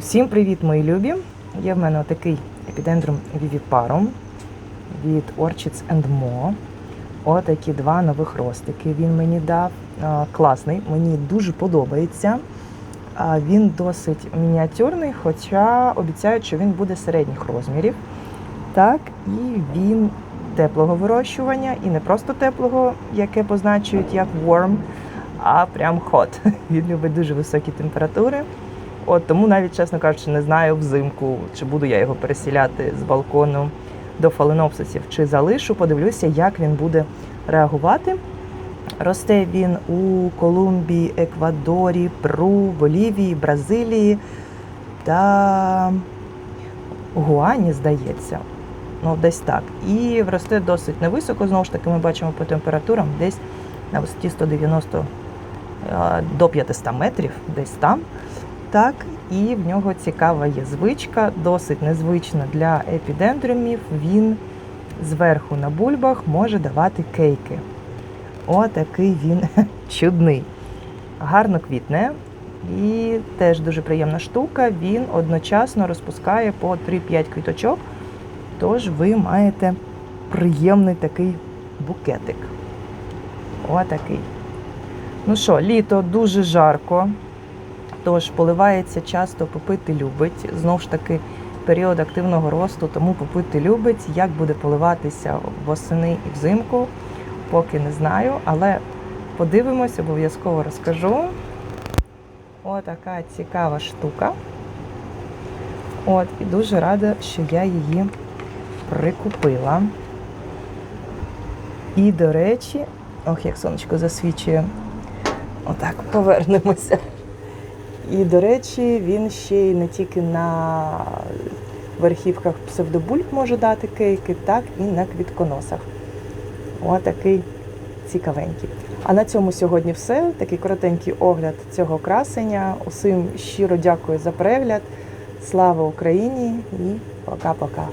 Всім привіт, мої любі! Є в мене отакий епідендрум вівіпарум від Orchids and Mo. Отакі два нових ростики він мені дав. Класний, мені дуже подобається. Він досить мініатюрний, хоча обіцяють, що він буде середніх розмірів. Так, і він теплого вирощування, і не просто теплого, яке позначують як warm, а прям hot. Він любить дуже високі температури. От тому навіть, чесно кажучи, не знаю взимку, чи буду я його пересіляти з балкону до фаленопсисів, чи залишу. Подивлюся, як він буде реагувати. Росте він у Колумбії, Еквадорі, Перу, Болівії, Бразилії та Гуані, здається. Ну, десь так. І росте досить невисоко. Знову ж таки, ми бачимо по температурам десь на висоті 190 е, до 500 метрів, десь там. Так, і в нього цікава є звичка, досить незвична для епідендрумів. Він зверху на бульбах може давати кейки. Отакий він чудний. Гарно квітне. І теж дуже приємна штука. Він одночасно розпускає по 3-5 квіточок. Тож ви маєте приємний такий букетик. Отакий. Ну що, літо дуже жарко. Тож поливається часто, попити любить. Знову ж таки, період активного росту, тому попити любить. Як буде поливатися восени і взимку, поки не знаю, але подивимось, обов'язково розкажу. Отака цікава штука. От, і дуже рада, що я її прикупила. І, до речі, ох, як сонечко засвічує. Отак, повернемося. І, до речі, він ще й не тільки на верхівках псевдобульб може дати кейки, так і на квітконосах. Отакий цікавенький. А на цьому сьогодні все. Такий коротенький огляд цього красення. Усім щиро дякую за перегляд. Слава Україні і пока-пока.